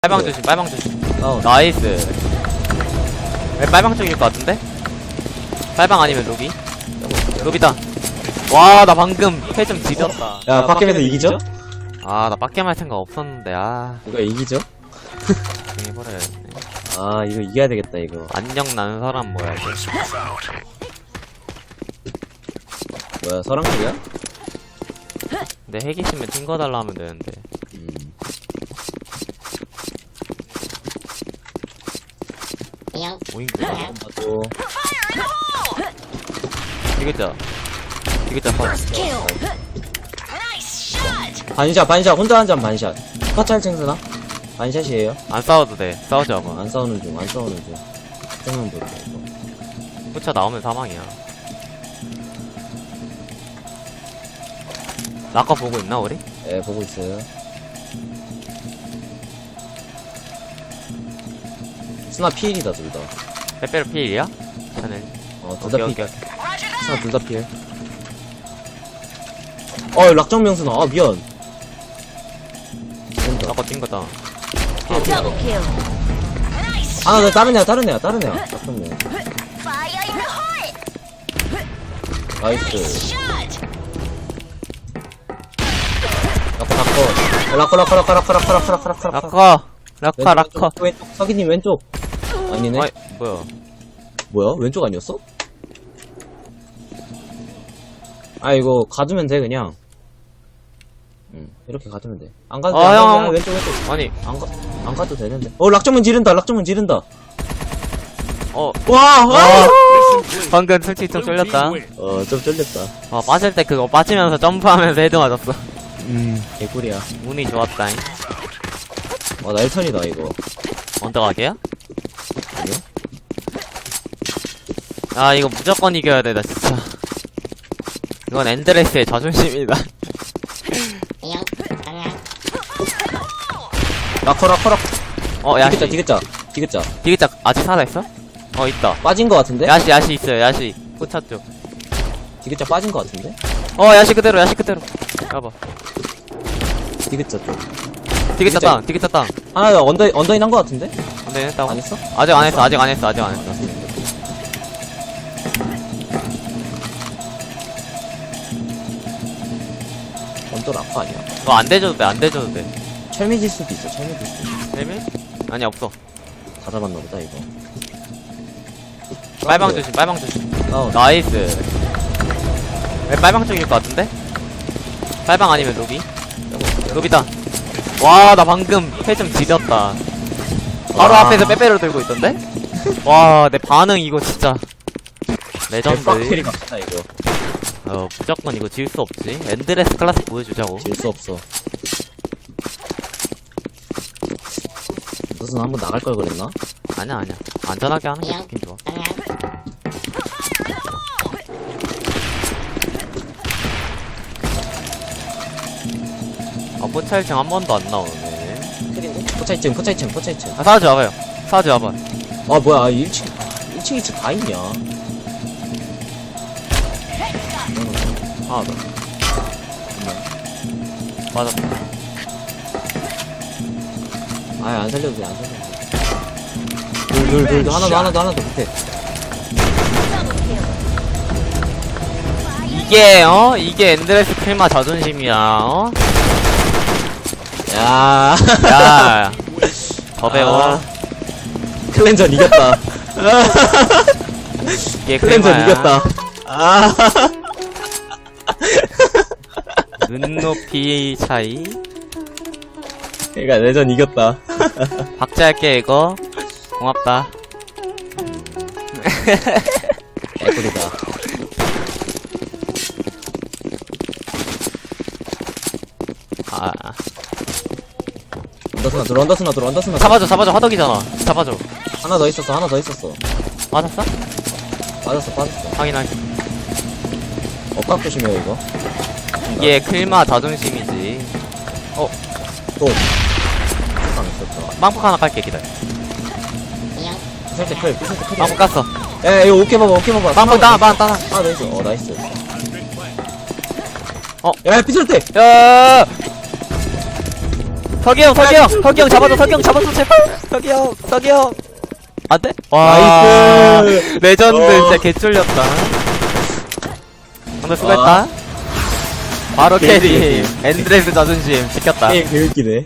빨방 네. 조심, 빨방 조심. 어, 나이스. 왜 빨방 쪽일 것 같은데? 빨방 아니면 로비? 로비다. 와, 나 방금 패좀 지렸다. 야, 밖에서 이기죠? 아, 나 빡겜 할 생각 없었는데, 아, 이거 이기죠? 괜히 버려야겠네. 아, 이거 이겨야 되겠다, 이거. 안녕 나는 사람 뭐야. 뭐야, 서랑이야? 근데 핵 있으면 튕겨달라 하면 되는데. 음. 오잉크야. 나도. 디귿자. 디귿자 컷. 반샷, 반샷, 혼자 한 잔 반샷. 커찰 챙스나? 반샷이에요? 안 싸워도 돼. 싸우지 어, 마. 안 싸우는 중, 안 싸우는 중. 생각만 보다, 이거. 후차 나오면 사망이야. 아까 보고 있나, 우리? 예, 보고 있어요. 스나 피일이다, 둘 다. 빼빼로 필이야? 샤넬. 어, 둘 다 오케이, 피일. 오케이. 스나 둘 다 피일. 어, 락정 명수나. 아, 미안. 아까 뛴 거다. Double kill. 아, 나 다른 애야, 다른 애야, 다른 애야. 락정 명. Fire in the heart. 나이스. Shot. 라커, 라커. 라커, 라커, 라커, 라커, 라커, 라커, 라커, 라커. 라커! 라커, 라커. 왼쪽, 왼쪽, 서기님 왼쪽. 아니네. 어이, 뭐야. 뭐야? 왼쪽 아니었어? 아, 이거 가두면 돼, 그냥. 응, 이렇게 가두면 돼. 안 가도 돼, 아, 안 형, 가도 돼. 형. 왼쪽, 왼쪽. 아니, 안 가, 안 가도 되는데. 어, 락정문 지른다, 락정문 지른다. 어, 와, 와! 방금 솔직히 좀 쫄렸다. 어, 좀 쫄렸다. 어, 빠질 때 그거 빠지면서 점프하면서 헤드 맞았어. 음, 개꿀이야. 운이 좋았다잉. 와, 나 1턴이다, 이거. 언더가게야? 아니요? 아, 이거 무조건 이겨야 돼, 나 진짜. 이건 엔드레스의 자존심이다. 라커, 라커, 라커. 어, 야시. 디귿자, 디귿자, 디귿자. 디귿자 아직 살아있어? 어, 있다. 빠진 거 같은데? 야시, 야시 있어요, 야시. 포차 쪽. 디귿자 빠진 거 같은데? 어, 야시 그대로, 야시 그대로. 가봐. 디귿자 쪽. 디귿자 땅, 디귿자 땅. 하나 더 언더, 언더인 한 거 같은데? 근데 했다고? 안 했어? 아직 안 했어, 아직 안 했어, 아직 안 했어. 언더 라커 아니야? 이거 안 대줘도 돼, 안 대줘도 돼. 철미질 수도 있어, 철미질 수도 있어. 세미? 아니, 없어. 다 잡았나 보다, 이거. 빨방 네. 조심, 빨방 조심. 어, 나이스. 왜 빨방 쪽일 것 같은데? 빨방 아니면 로비? 로비다. 와, 나 방금 패좀 지렸다. 바로 와. 앞에서 빼빼로 들고 있던데? 와, 내 반응 이거 진짜. 레전드. 빡 캐리 갑시다, 이거. 어, 무조건 이거 질 수 없지. 엔드레스 클래스 보여주자고. 질 수 없어. 무슨 한번 나갈 걸 그랬나? 아니야, 아니야. 안전하게 하는 게 좋긴 좋아. 아, 포찰층 한 번도 안 나오네. 캐리인데? 포차이층, 포차이층, 포차이층. 아, 사라지 와봐요. 사라지 와봐. 아, 뭐야, 아, 1층, 1층, 2층 다 있냐? 하나 더. 맞았다. 아, 안 살려도 돼, 안 살려도 돼. 둘, 둘, 둘, 둘, 하나 더, 하나 더, 하나 더, 밑에. 이게, 어? 이게 엔드레스 클마 자존심이야, 어? 야 야. 더 배워. 아, 클렌전 이겼다. 이게 클렌전 클마야. 이겼다. 아. 눈높이 차이. 그니까, 레전 이겼다. 박제할게, 이거. 고맙다. 개꿀이다. 아. 언더스나 들어, 언더스나 들어, 언더스나 들어. 잡아줘, 잡아줘. 화덕이잖아. 잡아줘. 하나 더 있었어, 하나 더 있었어. 맞았어? 빠졌어, 빠졌어. 확인하게. 엇각 조심해요, 이거. 이게 클마 자존심이지. 또. 세상 있었다. 빵폭 하나 깔게, 기다려. 살짝 클, 살짝 클. 빵폭 깠어. 야, 이거 오케이 봐봐, 오케이 봐봐. 빵폭 따, 빵 따. 하나 더 있어. 어, 나이스. 어. 야, 야, 피설 때! 야! 석이 형, 석이 형, 석이 형 잡아줘, 석이 형 잡아줘, 제발. 석이 형, 석이 형. 안 돼? 와. 나이스. 레전드, 어. 진짜 개쫄렸다. 오늘 수고했다. 바로 게임, 캐리. 엔드레스 자존심 지켰다. 게임 개웃기네.